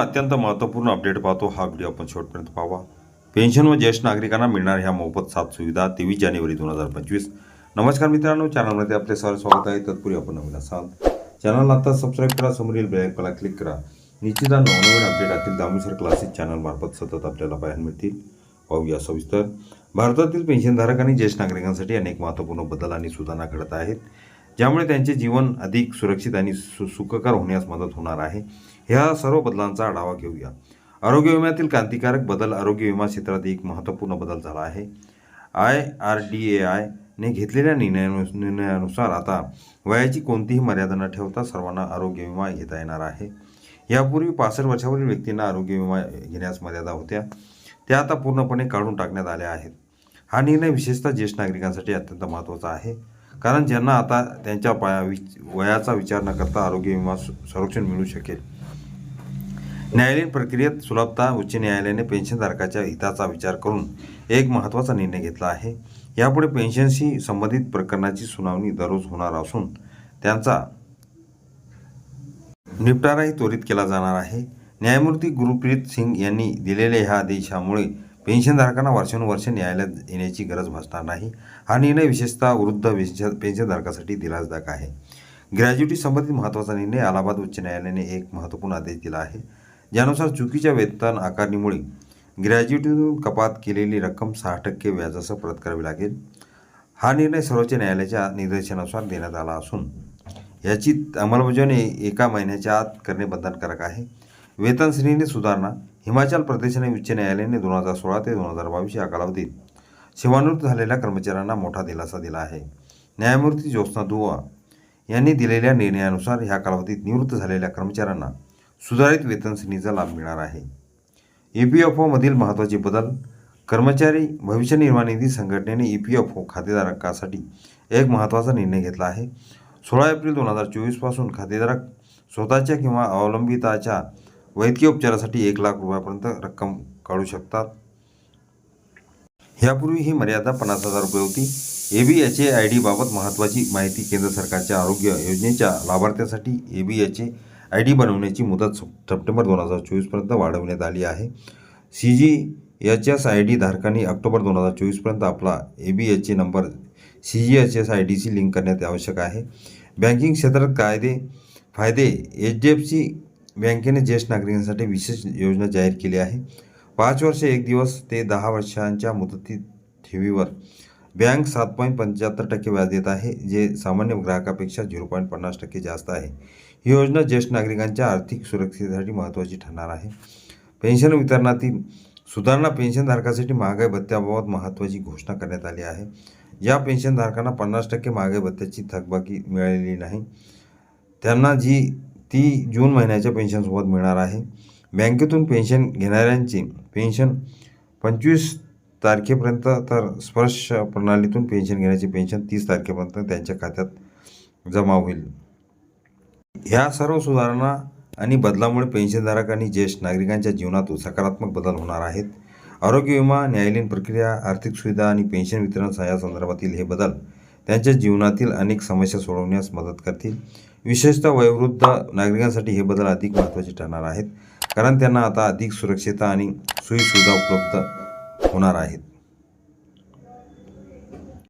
अत्यंत महत्त्वपूर्ण अपडेट पाहतो हा व्हिडिओ आपण शेवटपर्यंत पाहावा. पेन्शन व ज्येष्ठ नागरिकांना मिळणार ह्या मोफत सात सुविधा तेवीस जानेवारी दोन हजार पंचवीस. नमस्कार मित्रांनो चॅनलमध्ये आपले सर स्वागत आहे. तत्पूर्वी आपण नवीन असाल चॅनलला आता सबस्क्राईब करा समोरील बेलायकला क्लिक करा. निश्चित नवनवीन अपडेट असतील दामोसर क्लासेस चॅनलमार्फत सतत आपल्याला पाहायला मिळतील. पाहूया सविस्तर. भारतातील पेन्शनधारक आणि ज्येष्ठ नागरिकांसाठी अनेक महत्त्वपूर्ण बदल आणि सुधारणा घडत आहेत ज्यामुळे त्यांचे जीवन अधिक सुरक्षित आणि सु सुखकर होण्यास मदत होणार आहे. ह्या सर्व बदलांचा आढावा घेऊया. आरोग्य विम्यातील क्रांतिकारक बदल आरोग्य विमा क्षेत्रात एक महत्त्वपूर्ण बदल झाला आहे. आय आर डी ए आयने घेतलेल्या निर्णयानु निर्णयानुसार आता वयाची कोणतीही मर्यादा न ठेवता सर्वांना आरोग्य विमा घेता येणार आहे. यापूर्वी पासष्ट वर्षावरील व्यक्तींना आरोग्य विमा घेण्यास मर्यादा होत्या. त्या आता पूर्णपणे काढून टाकण्यात आल्या आहेत. हा निर्णय विशेषतः ज्येष्ठ नागरिकांसाठी अत्यंत महत्त्वाचा आहे. कारण ज्यांना आता त्यांच्या पाया विच वयाचा विचार न करता आरोग्य विमा संरक्षण मिळू शकेल. न्यायालयीन प्रक्रियेत सुलभता उच्च न्यायालयाने पेन्शनधारकाच्या हिताचा विचार करून एक महत्त्वाचा निर्णय घेतला आहे. यापुढे पेन्शनशी संबंधित प्रकरणाची सुनावणी दररोज होणार असून त्यांचा निपटाराही त्वरित केला जाणार आहे. न्यायमूर्ती गुरुप्रीत सिंग यांनी दिलेल्या ह्या आदेशामुळे पेन्शनधारकांना वर्षानुवर्ष न्यायालयात येण्याची गरज भासणार नाही. हा निर्णय विशेषतः वृद्ध पेन्शन पेन्शनधारकासाठी दिलासदायक आहे. ग्रॅज्युटी संबंधित महत्त्वाचा निर्णय अलाहाबाद उच्च न्यायालयाने एक महत्त्वपूर्ण आदेश दिला आहे. ज्यानुसार चुकीच्या वेतन आकारणीमुळे ग्रॅज्युएटीतून कपात केलेली रक्कम सहा टक्के व्याजासह परत करावी लागेल. हा निर्णय सर्वोच्च न्यायालयाच्या निर्देशानुसार देण्यात आला असून याची अंमलबजावणी एका महिन्याच्या आत करणे बंधनकारक आहे. वेतन श्रेणी सुधारणा हिमाचल प्रदेश आणि उच्च न्यायालयाने दोन हजार सोळा ते दोन हजार बावीस या कालावधीत सेवानिवृत्त झालेल्या कर्मचाऱ्यांना मोठा दिलासा दिला आहे. न्यायमूर्ती ज्योत्स्ना दुआ यांनी दिलेल्या निर्णयानुसार ह्या कालावधीत निवृत्त झालेल्या कर्मचाऱ्यांना सुधारित वेतन श्रेणीचा लाभ मिळणार आहे. ई पी एफ ओमधील महत्त्वाचे बदल कर्मचारी भविष्य निर्वाह निधी संघटनेने ई पी एफ ओ खातेधारकासाठी एक महत्त्वाचा निर्णय घेतला आहे. सोळा एप्रिल दोन हजार चोवीसपासून खातेधारक स्वतःच्या किंवा अवलंबिताच्या वैद्यकीय उपचारासाठी एक लाख रुपयापर्यंत रक्कम काढू शकतात. यापूर्वी ही मर्यादा पन्नास हजार रुपये होती. ए बी एच ए आय डीबाबत महत्त्वाची माहिती केंद्र सरकारच्या आरोग्य योजनेच्या लाभार्थ्यासाठी A B H A I D बनवण्याची मुदत सप्टेंबर दोन हजार चोवीसपर्यंत वाढवण्यात आली आहे. C G H S I D धारकांनी ऑक्टोबर दोन हजार चोवीसपर्यंत आपला A B H A number C G H S I डीशी link करण्यात आवश्यक आहे. बँकिंग क्षेत्रात कायदे फायदे एच डी एफ सी बँकेने ज्येष्ठ नागरिकांसाठी विशेष योजना जाहीर केली आहे. पाच वर्ष एक दिवस ते दहा वर्षांच्या मुदतीत ठेवीवर बँक सात पॉईंट पंच्याहत्तर टक्के व्याज देत आहे जे सामान्य ग्राहकापेक्षा झिरो पॉईंट पन्नास टक्के जास्त आहे. ही योजना ज्येष्ठ नागरिकांच्या आर्थिक सुरक्षेसाठी महत्त्वाची ठरणार आहे. पेन्शन वितरणातील सुधारणा पेन्शनधारकासाठी महागाई भत्त्याबाबत महत्त्वाची घोषणा करण्यात आली आहे. या पेन्शनधारकांना पन्नास टक्के महागाई भत्त्याची थकबाकी मिळालेली नाही. त्यांना जी ती जून महिन्याच्या पेन्शनसोबत मिळणार आहे. बँकेतून पेन्शन घेणाऱ्यांची पेन्शन पंचवीस तारखेपर्यंत तर स्पर्श प्रणालीतून पेन्शन घेण्याची पेन्शन तीस तारखेपर्यंत त्यांच्या खात्यात जमा होईल. ह्या सर्व सुधारणा आणि बदलामुळे पेन्शनधारक आणि ज्येष्ठ नागरिकांच्या जीवनात सकारात्मक बदल होणार आहेत. आरोग्य विमा न्यायालयीन प्रक्रिया आर्थिक सुविधा आणि पेन्शन वितरण या संदर्भातील हे बदल त्यांच्या जीवनातील अनेक समस्या सोडवण्यास मदत करतील. विशेषतः वयोवृद्ध नागरिकांसाठी हे बदल अधिक महत्त्वाचे ठरणार आहेत. कारण त्यांना आता अधिक सुरक्षितता आणि सोयीसुविधा उपलब्ध होणार आहेत.